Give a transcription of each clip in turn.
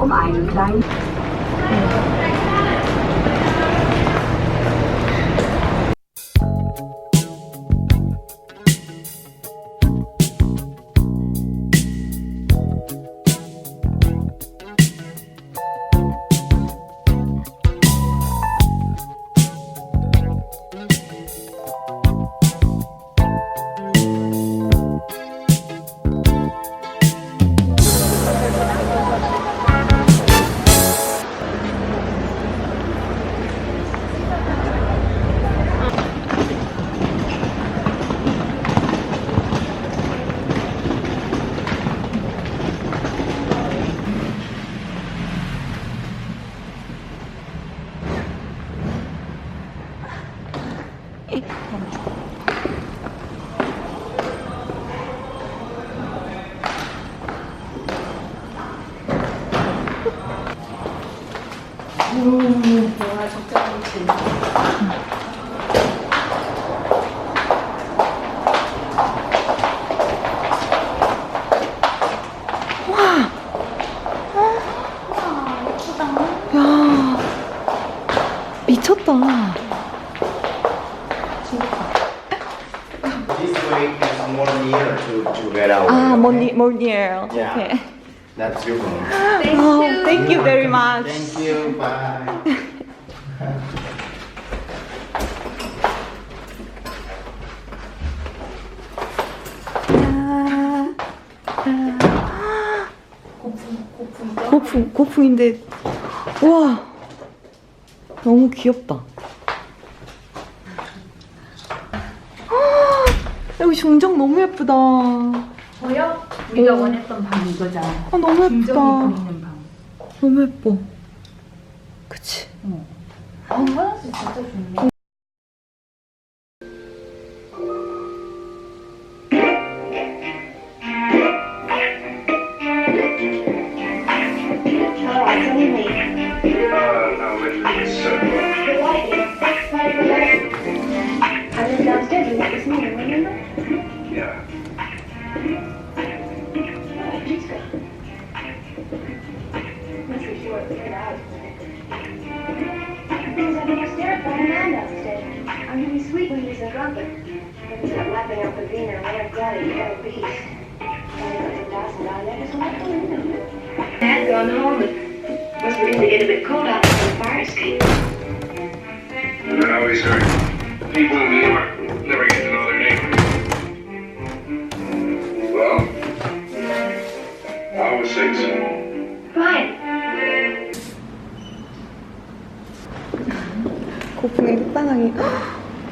um einen kleinen... um einen kleinen 야 미쳤다. This way is more near to, to where I 아, 뭐니에요. Yeah. 오케이. That's your room. Oh, thank you very much. Thank you. Bye. 고풍 고풍인데 와 너무 귀엽다. 아, 여기 중정 너무 예쁘다. 아 보여? 우리가 원했던 방이 이거잖아. 너무 중정이 예쁘다. 보이는 방. 너무 예뻐. 그치? 아, 화장실 진짜 좋네.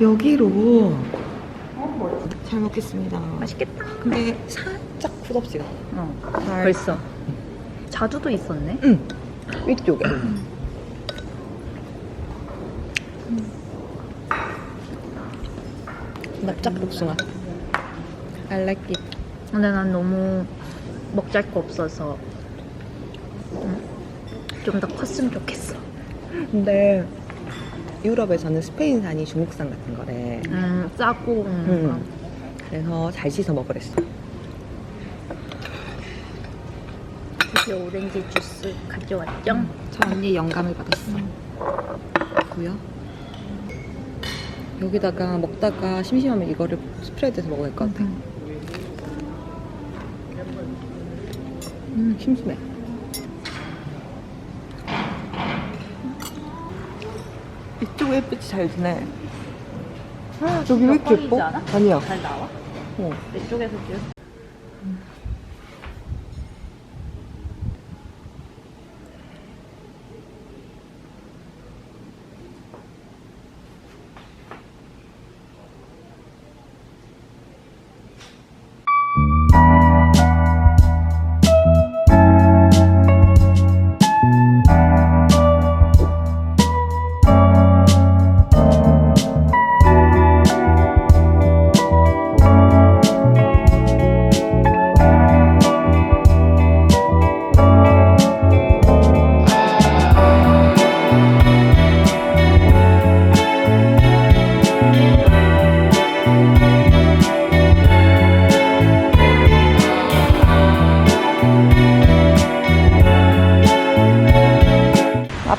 여기로 잘 먹겠습니다. 맛있겠다. 근데 살짝 굳었어요. 어, 벌써. 자두도 있었네. 응. 위쪽에. 납작 복숭아. I like it. 근데 난 너무 먹잘 거 없어서 좀 더 컸으면 좋겠어. 근데 유럽에서는 스페인산이 중국산 같은 거래. 음, 싸고. 음. 그래서 잘 씻어 먹으랬어. 드디어 오렌지 주스 가져왔죠? 저 언니 영감을 받았어. 고요. 여기다가 먹다가 심심하면 이거를 스프레드해서 먹어야 될 것 같아. 음, 심심해. 이쪽에 햇빛이 잘 드네. 아, 여기 왜 이렇게 예뻐? 아니야. 잘 나와? 어. 내 쪽에서 찍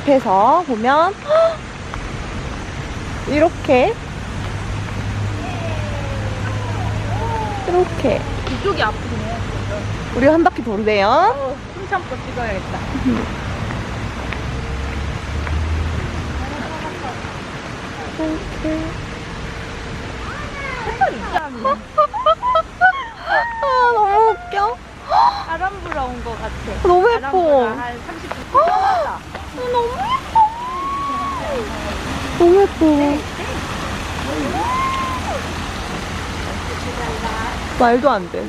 앞에서 보면 이렇게 이렇게 이쪽이 아프네. 우리가 한 바퀴 돈대요. 어, 숨 참고 찍어야겠다. 이렇게. 색깔 있잖아. 아 너무 웃겨. 바람 불어온 것 같아. 너무 바람 예뻐. 불어 한 30분 정도다. 너무 예뻐. 너무 예뻐. 말도 안 돼.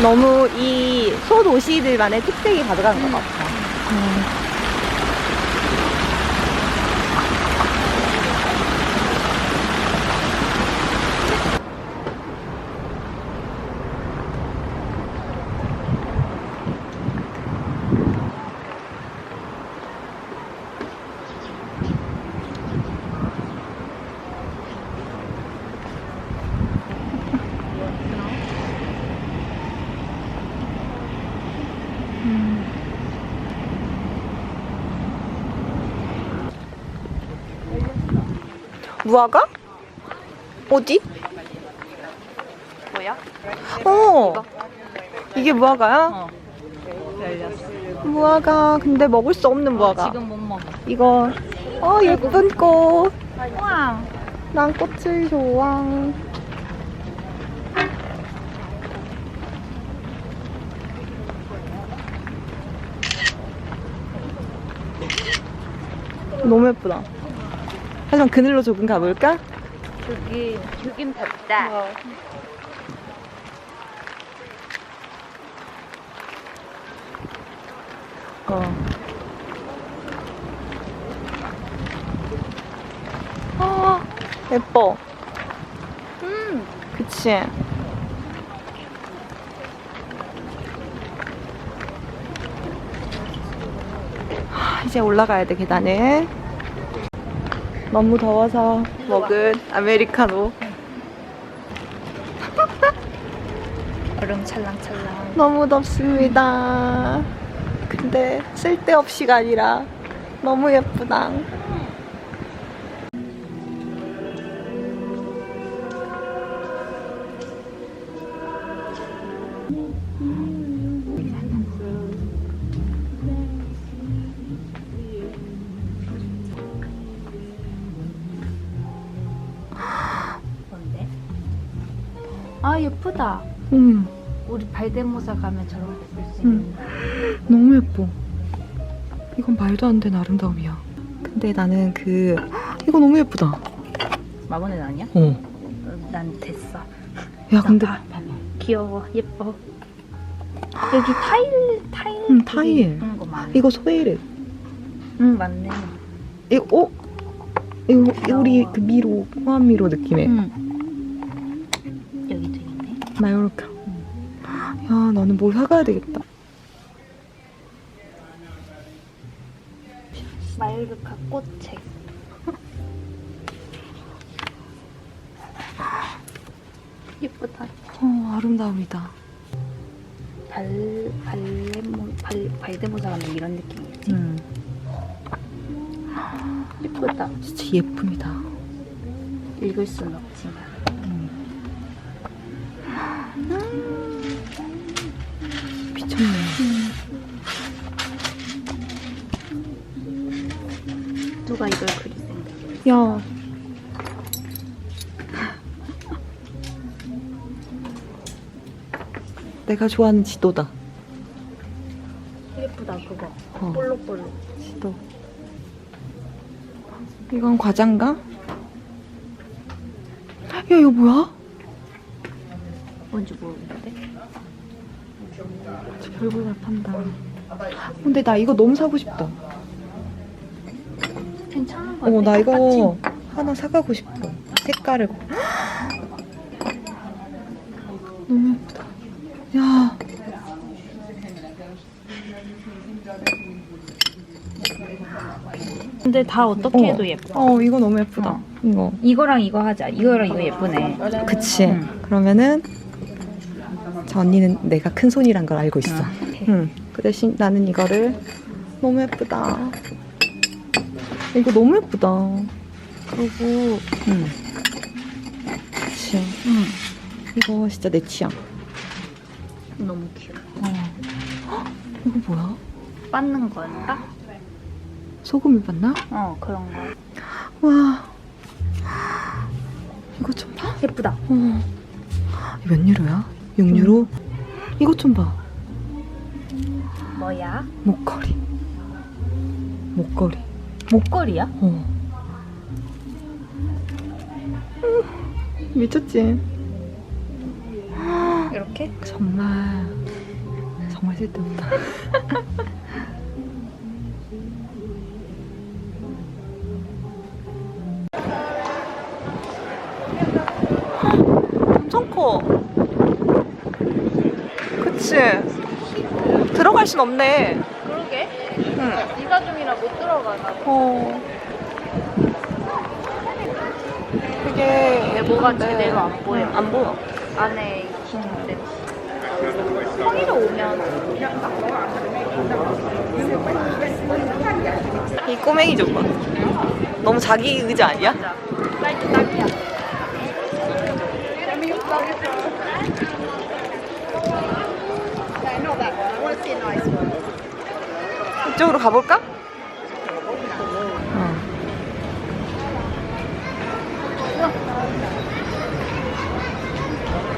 너무 이 소도시들만의 특색이 가져간 것 같아. 무화과? 어디? 뭐야? 어. 이게 무화과야? 어. 열렸어. 무화과 근데 먹을 수 없는 무화과. 지금 못 먹어. 이거 어 예쁜 꽃. 우와. 난 꽃을 좋아. 너무 예쁘다. 하지만 그늘로 조금 가볼까? 여기 여긴 덥다. 어. 아, 예뻐. 음. 그치? 하, 이제 올라가야 돼, 계단을. 너무 더워서 먹은 아메리카노. 얼음 찰랑찰랑. 너무 덥습니다. 근데 쓸데없이가 아니라 너무 예쁘다. 음, 우리 발대모사 가면 저런 거볼수 음. 있는. 너무 예뻐. 이건 말도 안 되는 아름다움이야. 근데 나는 그 이거 너무 예쁘다. 마모네 아니야? 어. 어, 난 됐어. 야 근데 봐, 봐 봐. 귀여워, 예뻐. 여기 타일, 타일. 음, 타일. 이거 소에르. 응, 맞네. 이거 어? 이거 우리 그 미로 호환 미로 느낌의 응. 마요르카. 야 나는 뭘 사가야 되겠다. 마요르카 꽃책. 예쁘다. 어 아름다움이다. 발, 발레모, 발, 발대모사 가면 이런 느낌이지. 음 예쁘다. 진짜 예쁩니다. 읽을 수는 없지만. 미쳤네. 누가 이걸 그릴 생각? 야. 내가 좋아하는 지도다. 예쁘다, 그거. 어. 볼록볼록. 지도. 이건 과자인가? 야, 이거 뭐야? 뭔지 모르겠는데? 별걸 판다. 근데 나 이거 너무 사고 싶다. 괜찮은 거 어, 같아. 나 이거. 하나 사가고 싶어. 색깔을. 너무 예쁘다. 야. 근데 다 어떻게 어. 해도 예뻐. 어 이거 너무 예쁘다. 어. 이거. 이거랑 이거 하자. 이거랑 이거 예쁘네. 그치. 응. 그러면은 저 언니는 내가 큰 손이란 걸 알고 있어. 응. 응. 그 대신 나는 이거를 너무 예쁘다. 이거 너무 예쁘다. 그리고 응. 그치. 응. 이거 진짜 내 취향. 너무 귀여워. 어. 이거 뭐야? 빠는 거였다? 소금을 봤나? 어 그런 거. 와. 이거 좀 봐. 예쁘다. 어. 이몇 유로야? 6유로? 이것 좀 봐. 뭐야? 목걸이. 목걸이. 목걸이야? 어. 미쳤지? 이렇게? 정말 정말 쓸데없다. 엄청 커. 그치? 들어갈 순 없네. 그러게. 응. 이사 중이라 못 들어가나 봐. 어. 되게 뭐가 예쁜데. 제대로 안 보여. 응, 안 보여. 안에 있는데. 성의로 오면 이 꼬맹이 좀 봐. 너무 자기 의자 아니야? 진짜 사이즈 딱이야. 이쪽으로 가볼까? 어.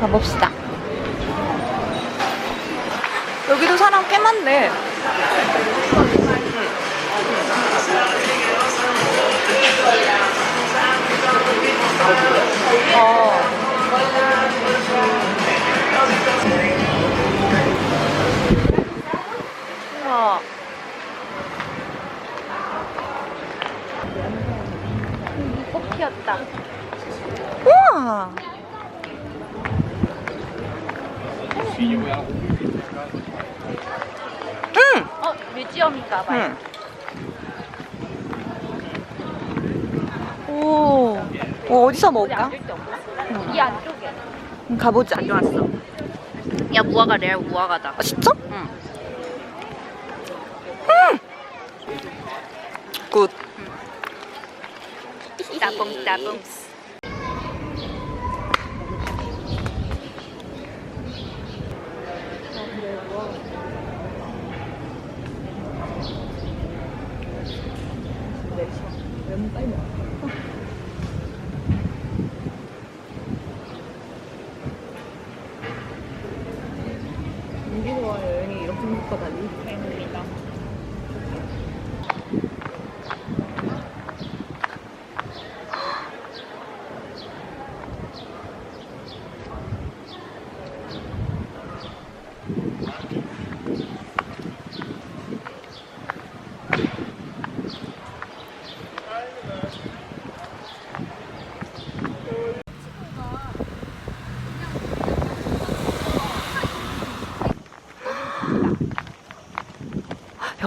가봅시다. 여기도 사람 꽤 많네. 어. 우와. 꽃 피었다. 우와. 응. 어 뮤지엄인가 봐요. 응. 오. 어, 어디서 먹을까? 없나? 이 안쪽에. 응, 가보자. 가져왔어. 야 무화과 레알 무화과다. 아, 진짜? 응. 굿. Tá bom, tá bom.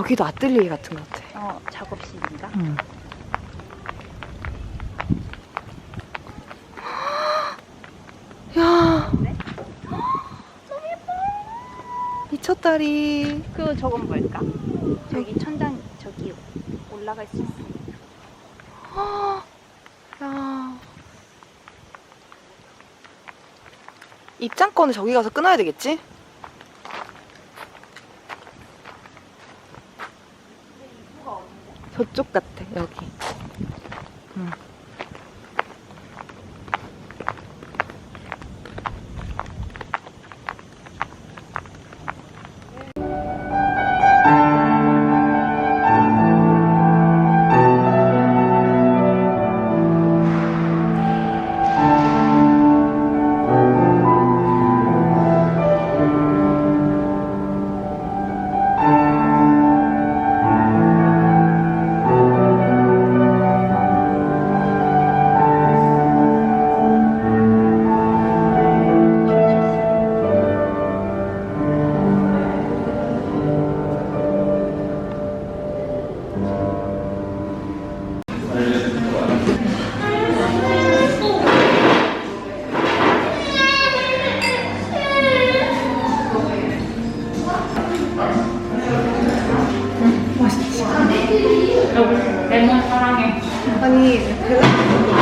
여기도 아뜰리에 같은 것 같아. 어 작업실인가? 응. 야. 너무 예뻐. 미쳤다리. 그 저건 뭘까? 저기 천장 저기 올라갈 수 있어. 야. 입장권을 저기 가서 끊어야 되겠지? 저 아니 그넌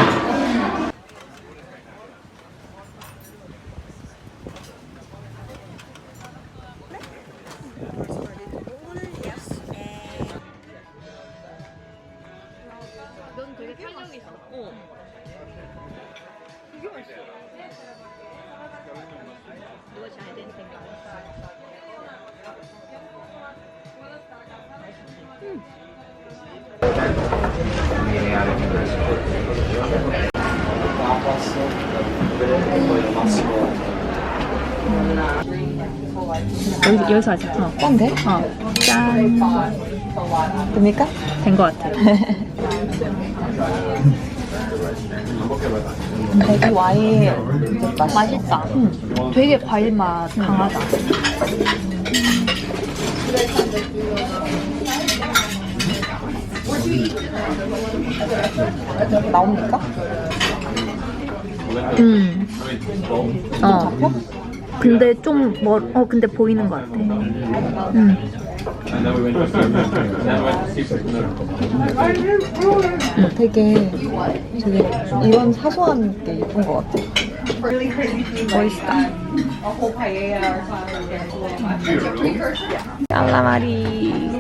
여기, 여기서 하자. 어. 꼰대? 어. 짠. 됩니까? 된 것 같아. 이 와인. 맛있다. 되게 과일 맛 강하다. 나옵니까? 음. 어. 근데 좀 멀, 어, 근데 보이는 것 같아. 음. 되게 되게 이런 사소한 게 예쁜 것 같아. 멋있다. 깔라마리.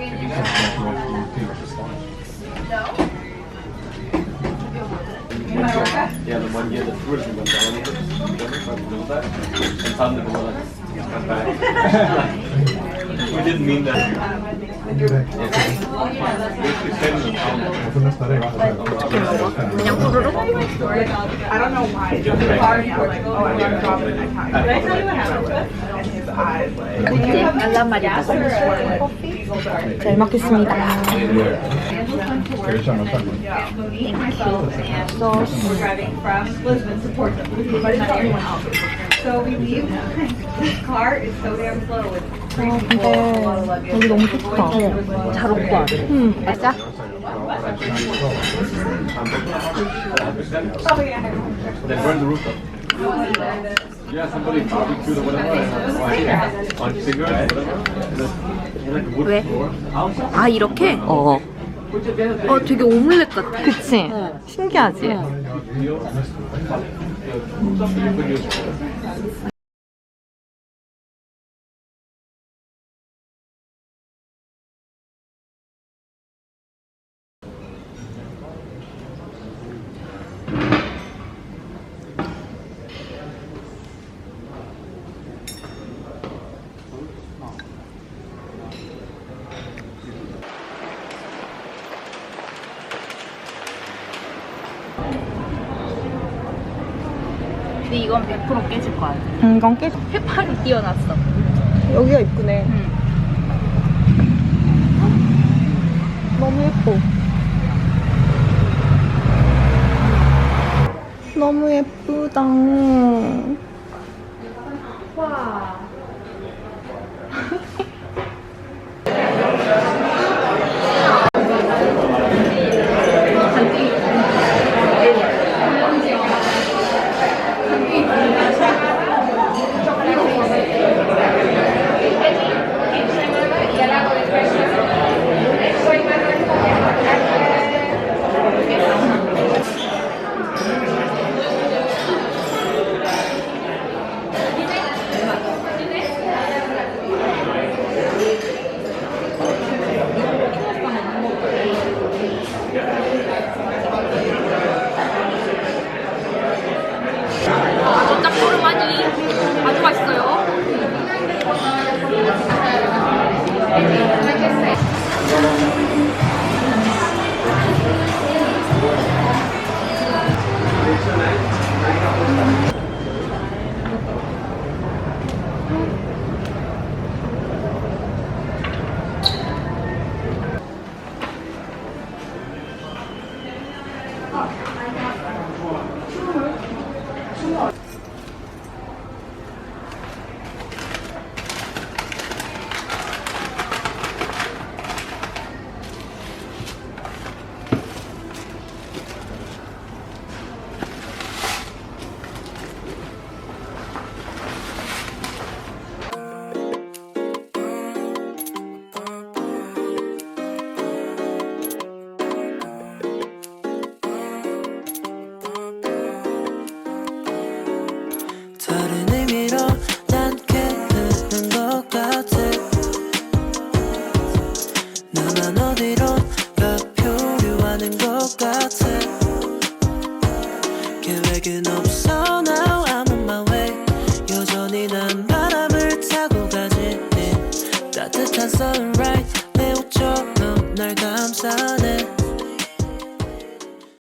Yeah, the one year the tourism went down. And suddenly the one like, come back. We didn't mean that. 그냥 후루룩? 어때? 알라마리 잘 먹겠습니다. Driving from Lisbon support them, but not everyone else. So we leave. This car is so damn slow. It's 어, 근데 여기 너무 좋다. 잘 먹고 와. 응, 맞아? They burned the rooftop. Yeah, somebody barbecued or whatever. and- On cigarettes, whatever. And 왜? 아, 이렇게? 어. 어, 되게 오믈렛 같아. 그치? 어. 신기하지? 근데 이건 100% 깨질 거 같아. 음, 이건 깨 해파리 띄어놨어. 여기가 이쁘네. 응. 너무 예뻐. 너무 예쁘다.